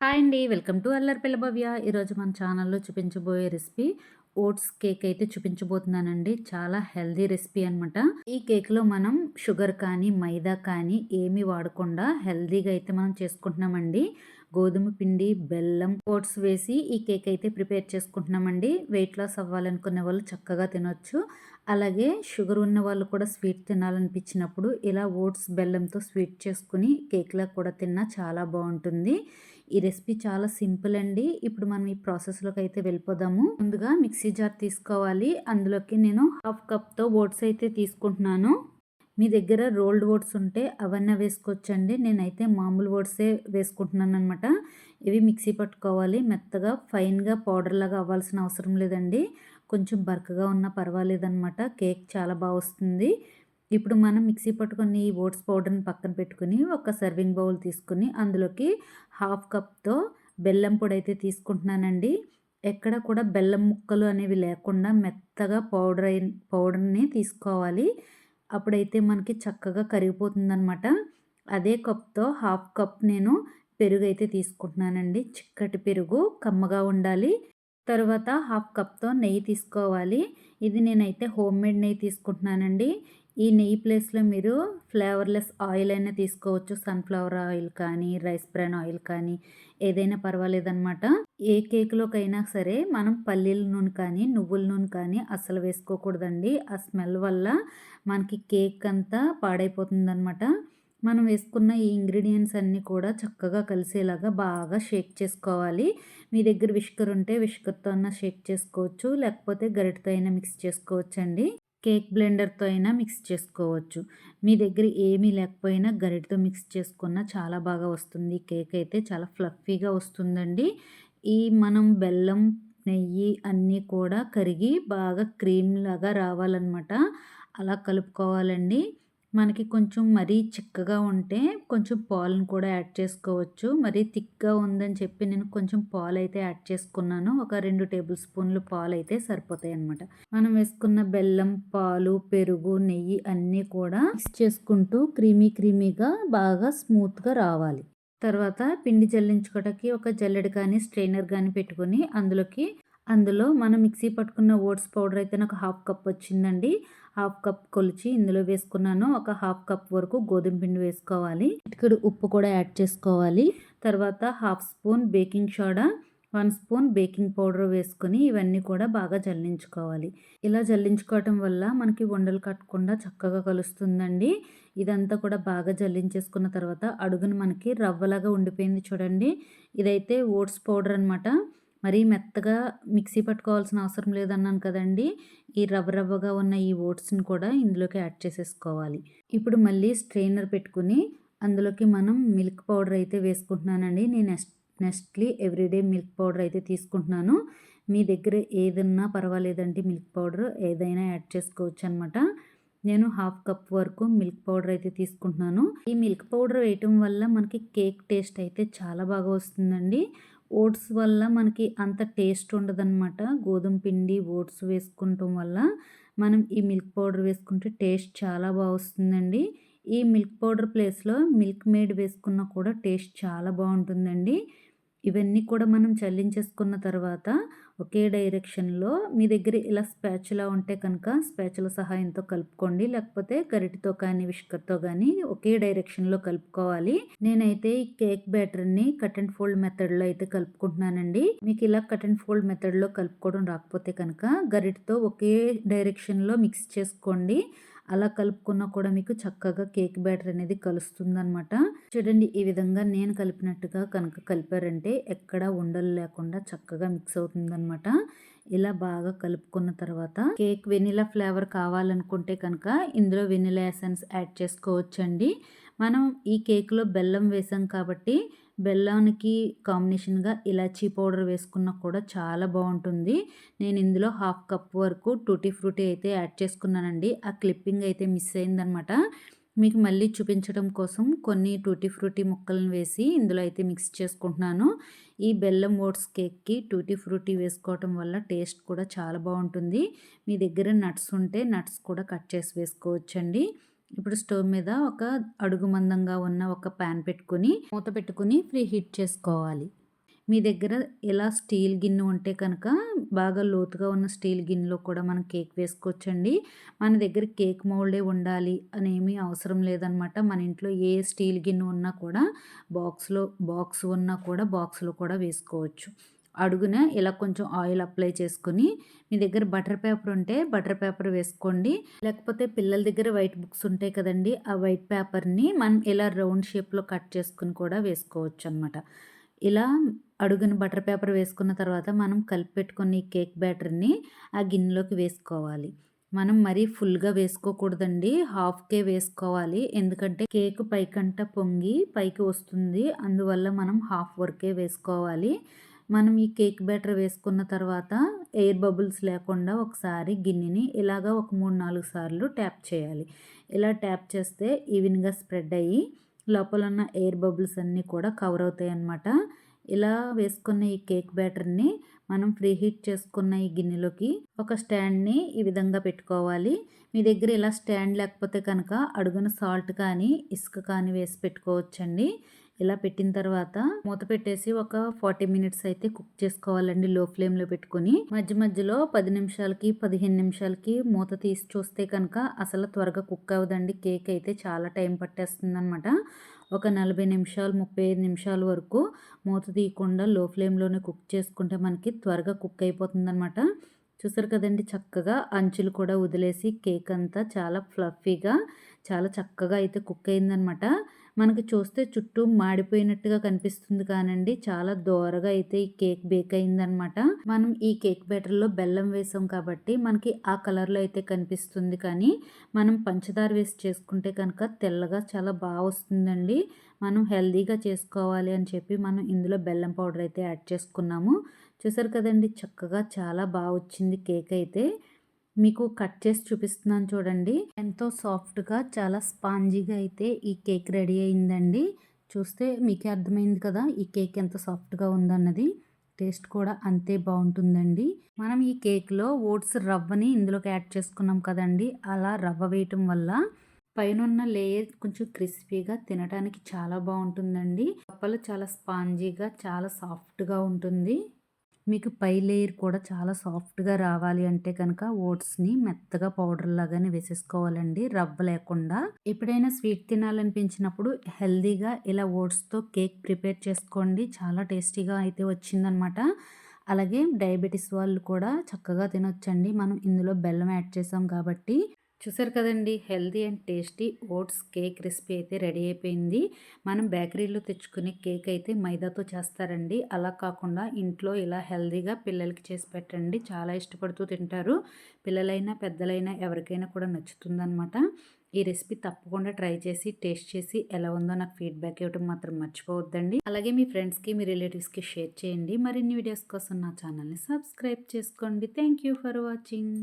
Hi అండి. Welcome to అల్లర్ భవ్య. ఈరోజు మన ఛానల్‌లో చూపించబోయే రెసిపీ ఓట్స్ కేక్ అయితే చూపించబోతున్నానండి. చాలా హెల్దీ రెసిపీ అనమాట. ఈ కేక్‌లో మనం షుగర్ కానీ, మైదా కానీ ఏమీ వాడకుండా హెల్దీగా అయితే మనం చేసుకుంటున్నామండి. గోధుమ పిండి, బెల్లం, ఓట్స్ వేసి ఈ కేక్ అయితే ప్రిపేర్ చేసుకుంటున్నామండి. వెయిట్ లాస్ అవ్వాలనుకునే వాళ్ళు చక్కగా తినొచ్చు. అలాగే షుగర్ ఉన్న వాళ్ళు కూడా స్వీట్ తినాలనిపించినప్పుడు ఇలా ఓట్స్ బెల్లంతో స్వీట్ చేసుకుని కేక్‌లా కూడా తిన్నా చాలా బాగుంటుంది. ఈ రెసిపీ చాలా సింపుల్ అండి. ఇప్పుడు మనం ఈ ప్రాసెస్‌లోకి అయితే వెళ్ళిపోదాము. ముందుగా మిక్సీ జార్ తీసుకోవాలి. అందులోకి నేను హాఫ్ కప్‌తో ఓట్స్ అయితే తీసుకుంటున్నాను. మీ దగ్గర రోల్డ్ ఓట్స్ ఉంటే అవన్నీ వేసుకోవచ్చండి. నేనైతే మామూలు ఓట్సే వేసుకుంటున్నాను అనమాట. ఇవి మిక్సీ పట్టుకోవాలి. మెత్తగా ఫైన్‌గా పౌడర్ లాగా అవ్వాల్సిన అవసరం లేదండి. కొంచెం బరకగా ఉన్నా పర్వాలేదనమాట. కేక్ చాలా బాగా వస్తుంది. ఇప్పుడు మనం మిక్సీ పట్టుకొని ఈ ఓట్స్ పౌడర్ని పక్కన పెట్టుకుని ఒక సర్వింగ్ బౌల్ తీసుకుని అందులోకి హాఫ్ కప్తో బెల్లం పొడి అయితే తీసుకుంటున్నానండి. ఎక్కడ కూడా బెల్లం ముక్కలు అనేవి లేకుండా మెత్తగా పౌడర్ అయిన పౌడర్ని తీసుకోవాలి. అప్పుడైతే మనకి చక్కగా కరిగిపోతుందనమాట అదే కప్తో హాఫ్ కప్ నేను పెరుగు అయితే తీసుకుంటున్నానండి. చిక్కటి పెరుగు కమ్మగా ఉండాలి. తర్వాత హాఫ్ కప్తో నెయ్యి తీసుకోవాలి. ఇది నేనైతే హోమ్ మేడ్ నెయ్యి తీసుకుంటున్నానండి. ఈ నెయ్యి ప్లేస్లో మీరు ఫ్లేవర్లెస్ ఆయిల్ అయినా తీసుకోవచ్చు. సన్ఫ్లవర్ ఆయిల్ కానీ రైస్ బ్రాన్ ఆయిల్ కానీ ఏదైనా పర్వాలేదన్నమాట. ఏ కేక్లోకైనా సరే మనం పల్లీల నూనె కానీ నువ్వుల నూనె కానీ అస్సలు వేసుకోకూడదండి. ఆ స్మెల్ వల్ల మనకి కేక్ అంతా పాడైపోతుందన్నమాట. మనం వేసుకున్న ఈ ఇంగ్రీడియంట్స్ అన్నీ కూడా చక్కగా కలిసేలాగా బాగా షేక్ చేసుకోవాలి. మీ దగ్గర విష్కర్ ఉంటే విష్కర్తో అన్న షేక్ చేసుకోవచ్చు. లేకపోతే గరిటతో అయినా మిక్స్ చేసుకోవచ్చండి. కేక్ బ్లెండర్తో అయినా మిక్స్ చేసుకోవచ్చు. మీ దగ్గర ఏమీ లేకపోయినా గరిటతో మిక్స్ చేసుకున్న చాలా బాగా వస్తుంది. కేక్ అయితే చాలా ఫ్లఫీగా వస్తుందండి. ఈ మనం బెల్లం నెయ్యి అన్నీ కూడా కరిగి బాగా క్రీమ్ లాగా రావాలన్నమాట. అలా కలుపుకోవాలండి. మనకి కొంచెం మరీ చిక్కగా ఉంటే కొంచెం పాలను కూడా యాడ్ చేసుకోవచ్చు. మరీ థిక్గా ఉందని చెప్పి నేను కొంచెం పాలు అయితే యాడ్ చేసుకున్నాను. ఒక రెండు టేబుల్ స్పూన్లు పాలు అయితే సరిపోతాయి అనమాట మనం వేసుకున్న బెల్లం పాలు పెరుగు నెయ్యి అన్నీ కూడా మిక్స్ చేసుకుంటూ క్రీమీ క్రీమీగా బాగా స్మూత్గా రావాలి. తర్వాత పిండి జల్లించుకోవడానికి ఒక జల్లెడ కానీ స్ట్రైనర్ కానీ పెట్టుకొని అందులోకి అందులో మనం మిక్సీ పట్టుకున్న ఓట్స్ పౌడర్ అయితే నాకు హాఫ్ కప్ వచ్చిందండి. హాఫ్ కప్ కొలిచి ఇందులో వేసుకున్నాను. ఒక హాఫ్ కప్ వరకు గోధుమ పిండి వేసుకోవాలి. ఇక్కడ ఉప్పు కూడా యాడ్ చేసుకోవాలి. తర్వాత half spoon baking soda one spoon baking powder వేసుకొని ఇవన్నీ కూడా బాగా జల్లించుకోవాలి. ఇలా జల్లించుకోవటం వల్ల మనకి వండలు కట్టకుండా చక్కగా కలుస్తుందండి. ఇదంతా కూడా బాగా జల్లించేసుకున్న తర్వాత అడుగును మనకి రవ్వలాగా ఉండిపోయింది చూడండి. ఇదైతే ఓట్స్ పౌడర్ అనమాట మరీ మెత్తగా మిక్సీ పట్టుకోవాల్సిన అవసరం లేదన్నాను కదండి ఈ రవ్వ రవ్వగా ఉన్న ఈ ఓట్స్ని కూడా ఇందులోకి యాడ్ చేసేసుకోవాలి. ఇప్పుడు మళ్ళీ స్ట్రెయినర్ పెట్టుకుని అందులోకి మనం మిల్క్ పౌడర్ అయితే వేసుకుంటున్నానండి. నేను next nextly everyday milk powder అయితే తీసుకుంటున్నాను. మీ దగ్గర ఏదన్నా పర్వాలేదండి మిల్క్ పౌడర్ ఏదైనా యాడ్ చేసుకోవచ్చు అనమాట నేను హాఫ్ కప్ వరకు మిల్క్ పౌడర్ అయితే తీసుకుంటున్నాను. ఈ మిల్క్ పౌడర్ వేయటం వల్ల మనకి కేక్ టేస్ట్ అయితే చాలా బాగా వస్తుందండి. ఓట్స్ వల్ల మనకి అంత టేస్ట్ ఉండదన్నమాట. గోధుమ పిండి ఓట్స్ వేసుకుంటాం వల్ల మనం ఈ మిల్క్ పౌడర్ వేసుకుంటే టేస్ట్ చాలా బాగా వస్తుందండి. ఈ మిల్క్ పౌడర్ ప్లేస్లో మిల్క్ మేడ్ వేసుకున్న కూడా టేస్ట్ చాలా బాగుంటుందండి. ఇవన్నీ కూడా మనం చల్లించేసుకున్న తర్వాత ఒకే డైరెక్షన్లో మీ దగ్గర ఇలా స్పాచులా ఉంటే కనుక స్పాచుల సహాయంతో కలుపుకోండి. లేకపోతే గరిటితో కానీ విష్కర్తో కానీ ఒకే డైరెక్షన్లో కలుపుకోవాలి. నేనైతే ఈ కేక్ బ్యాటర్ని కట్ అండ్ ఫోల్డ్ మెథడ్లో అయితే కలుపుకుంటున్నానండి. మీకు ఇలా కట్ అండ్ ఫోల్డ్ మెథడ్లో కలుపుకోవడం రాకపోతే కనుక గరిటితో ఒకే డైరెక్షన్లో మిక్స్ చేసుకోండి. అలా కలుపుకున్నా కూడా మీకు చక్కగా కేక్ బ్యాటర్ అనేది కలుస్తుందనమాట చూడండి ఈ విధంగా నేను కలిపినట్టుగా కనుక కలిపారంటే ఎక్కడ ఉండలు లేకుండా చక్కగా మిక్స్ అవుతుందనమాట ఇలా బాగా కలుపుకున్న తర్వాత కేక్ వెనిలా ఫ్లేవర్ కావాలనుకుంటే కనుక ఇందులో వెనిలా ఎసెన్స్ యాడ్ చేసుకోవచ్చండి. మనం ఈ కేక్లో బెల్లం వేసాం కాబట్టి బెల్లానికి కాంబినేషన్గా ఇలాచీ పౌడర్ వేసుకున్నా కూడా చాలా బాగుంటుంది. నేను ఇందులో హాఫ్ కప్ వరకు టూటీ ఫ్రూటీ అయితే యాడ్ చేసుకున్నానండి. ఆ క్లిప్పింగ్ అయితే మిస్ అయిందనమాట. మీకు మళ్ళీ చూపించడం కోసం కొన్ని టూటీ ఫ్రూటీ ముక్కలను వేసి ఇందులో అయితే మిక్స్ చేసుకుంటున్నాను. ఈ బెల్లం ఓట్స్ కేక్కి టూటీ ఫ్రూటీ వేసుకోవటం వల్ల టేస్ట్ కూడా చాలా బాగుంటుంది. మీ దగ్గర నట్స్ ఉంటే నట్స్ కూడా కట్ చేసి వేసుకోవచ్చండి. ఇప్పుడు స్టవ్ మీద ఒక అడుగు మందంగా ఉన్న ఒక ప్యాన్ పెట్టుకుని మూత పెట్టుకుని ఫ్రీ హీట్ చేసుకోవాలి. మీ దగ్గర ఇలా స్టీల్ గిన్నె ఉంటే కనుక బాగా లోతుగా ఉన్న స్టీల్ గిన్నెలో కూడా మనం కేక్ వేసుకోవచ్చండి. మన దగ్గర కేక్ మౌల్డే ఉండాలి అనేమి అవసరం లేదనమాట. మన ఇంట్లో ఏ స్టీల్ గిన్నె ఉన్నా కూడా బాక్స్లో బాక్స్ ఉన్నా కూడా బాక్స్లో కూడా వేసుకోవచ్చు. అడుగున ఇలా కొంచెం ఆయిల్ అప్లై చేసుకుని మీ దగ్గర బటర్ పేపర్ ఉంటే బటర్ పేపర్ వేసుకోండి. లేకపోతే పిల్లల దగ్గర వైట్ బుక్స్ ఉంటాయి కదండి ఆ వైట్ పేపర్ని మనం ఇలా రౌండ్ షేప్లో కట్ చేసుకుని కూడా వేసుకోవచ్చు అనమాట ఇలా అడుగున బటర్ పేపర్ వేసుకున్న తర్వాత మనం కలిపి పెట్టుకున్న ఈ కేక్ బ్యాటర్ని ఆ గిన్నెలోకి వేసుకోవాలి. మనం మరీ ఫుల్గా వేసుకోకూడదండి హాఫ్కే వేసుకోవాలి. ఎందుకంటే కేక్ పైకంట పొంగి పైకి వస్తుంది అందువల్ల మనం హాఫ్ వరకే వేసుకోవాలి. మనం ఈ కేక్ బ్యాటర్ వేసుకున్న తర్వాత ఎయిర్ బబుల్స్ లేకుండా ఒకసారి గిన్నెని ఇలాగా ఒక మూడు నాలుగు సార్లు ట్యాప్ చేయాలి. ఇలా ట్యాప్ చేస్తే ఈవెన్గా స్ప్రెడ్ అయ్యి లోపల ఉన్న ఎయిర్ బబుల్స్ అన్నీ కూడా కవర్ అవుతాయి అన్నమాట. ఇలా వేసుకున్న ఈ కేక్ బ్యాటర్ని మనం ఫ్రీ హీట్ చేసుకున్న ఈ గిన్నెలోకి ఒక స్టాండ్ని ఈ విధంగా పెట్టుకోవాలి. మీ దగ్గర ఇలా స్టాండ్ లేకపోతే కనుక అడుగున సాల్ట్ కానీ ఇసుక కానీ వేసి పెట్టుకోవచ్చండి. ఇలా పెట్టిన తర్వాత మూత పెట్టేసి ఒక ఫార్టీ మినిట్స్ అయితే కుక్ చేసుకోవాలండి లో ఫ్లేమ్లో పెట్టుకుని. మధ్య మధ్యలో పది నిమిషాలకి పదిహేను నిమిషాలకి మూత తీసి చూస్తే కనుక అసలు త్వరగా కుక్ అవ్వదండి. కేక్ అయితే చాలా టైం పట్టేస్తుంది అనమాట ఒక నలభై నిమిషాలు ముప్పై ఐదు నిమిషాల వరకు మూత తీయకుండా లో ఫ్లేమ్లోనే కుక్ చేసుకుంటే మనకి త్వరగా కుక్ అయిపోతుంది అనమాట చూసారు కదండి చక్కగా అంచులు కూడా వదిలేసి కేక్ అంతా చాలా ఫ్లఫీగా చాలా చక్కగా అయితే కుక్ అయిందనమాట మనకి చూస్తే చుట్టూ మాడిపోయినట్టుగా కనిపిస్తుంది కానండి. చాలా దోరగా అయితే ఈ కేక్ బేక్ అయిందనమాట. మనం ఈ కేక్ బ్యాటర్లో బెల్లం వేసాం కాబట్టి మనకి ఆ కలర్లో అయితే కనిపిస్తుంది. కానీ మనం పంచదార వేసి చేసుకుంటే కనుక తెల్లగా చాలా బాగా వస్తుందండి. మనం హెల్దీగా చేసుకోవాలి అని చెప్పి మనం ఇందులో బెల్లం పౌడర్ అయితే యాడ్ చేసుకున్నాము. చూసారు కదండి చక్కగా చాలా బాగా వచ్చింది కేక్ అయితే. మీకు కట్ చేసి చూపిస్తున్నాను చూడండి. ఎంతో సాఫ్ట్గా చాలా స్పాంజీగా అయితే ఈ కేక్ రెడీ అయిందండి. చూస్తే మీకే అర్థమైంది కదా ఈ కేక్ ఎంత సాఫ్ట్గా ఉందన్నది. టేస్ట్ కూడా అంతే బాగుంటుందండి. మనం ఈ కేక్లో ఓట్స్ రవ్వని ఇందులోకి యాడ్ చేసుకున్నాం కదండి. అలా రవ్వ వేయటం వల్ల పైన లేయర్ కొంచెం క్రిస్పీగా తినడానికి చాలా బాగుంటుందండి. కప్పలు చాలా స్పాంజీగా చాలా సాఫ్ట్గా ఉంటుంది. మీకు పై లేయర్ కూడా చాలా సాఫ్ట్గా రావాలి అంటే కనుక ఓట్స్ని మెత్తగా పౌడర్ లాగానే వేసేసుకోవాలండి. రవ్వ లేకుండా. ఎప్పుడైనా స్వీట్ తినాలనిపించినప్పుడు హెల్దీగా ఇలా ఓట్స్తో కేక్ ప్రిపేర్ చేసుకోండి. చాలా టేస్టీగా అయితే వచ్చిందనమాట. అలాగే డయాబెటీస్ వాళ్ళు కూడా చక్కగా తినొచ్చండి. మనం ఇందులో బెల్లం యాడ్ చేసాం కాబట్టి. చూసారు కదండి healthy and tasty oats cake recipe అయితే రెడీ అయిపోయింది. మనం బేకరీలో తెచ్చుకునే కేక్ అయితే మైదాతో చేస్తారండి. అలా కాకుండా ఇంట్లో ఇలా హెల్దీగా పిల్లలకి చేసి పెట్టండి. చాలా ఇష్టపడుతూ తింటారు. పిల్లలైనా పెద్దలైనా ఎవరికైనా కూడా నచ్చుతుందనమాట ఈ రెసిపీ తప్పకుండా ట్రై చేసి టేస్ట్ చేసి ఎలా ఉందో నాకు ఫీడ్బ్యాక్ ఇవ్వడం మాత్రం మర్చిపోవద్దండి. అలాగే మీ ఫ్రెండ్స్కి మీ రిలేటివ్స్కి షేర్ చేయండి. మరిన్ని వీడియోస్ కోసం నా ఛానల్ని సబ్స్క్రైబ్ చేసుకోండి. Thank for watching.